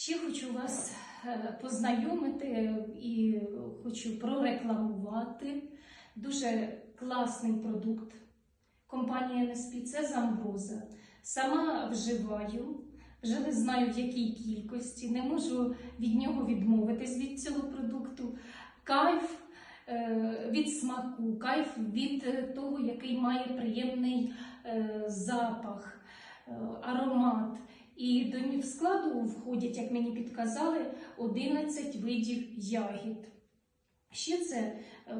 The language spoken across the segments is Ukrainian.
Ще хочу вас е, познайомити і хочу прорекламувати дуже класний продукт компанії NSP. Це замброза. Сама вживаю, вже не знаю в якій кількості, не можу від нього відмовитись від цього продукту. Кайф е, від смаку, кайф від того, який має приємний е, запах, аромат. І до складу входять, як мені підказали, 11 видів ягід. Ще це, е,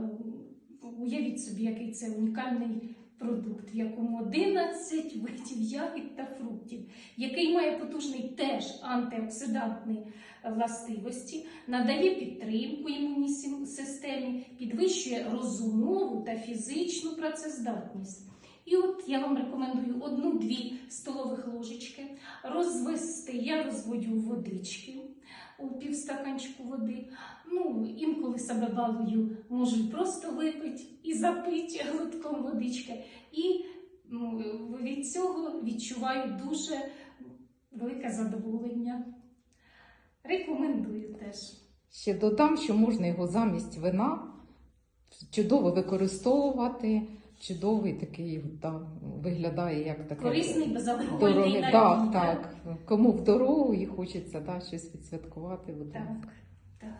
уявіть собі, який це унікальний продукт, в якому 11 видів ягід та фруктів, який має потужний теж антиоксидантний властивості, надає підтримку імунній системі, підвищує розумову та фізичну працездатність. І от я вам рекомендую одну-дві ложечки розвести. Я розводю водички у півстаканчику води. Ну, інколи себе балую, можу просто випити і запити глотком водички. І ну, від цього відчуваю дуже велике задоволення. Рекомендую теж. Ще додам, що можна його замість вина чудово використовувати. Чудовий такий да, виглядає як таке Корисний безалкогольний напій. Так, так. Кому в дорогу і хочеться да, щось відсвяткувати. Так, Так.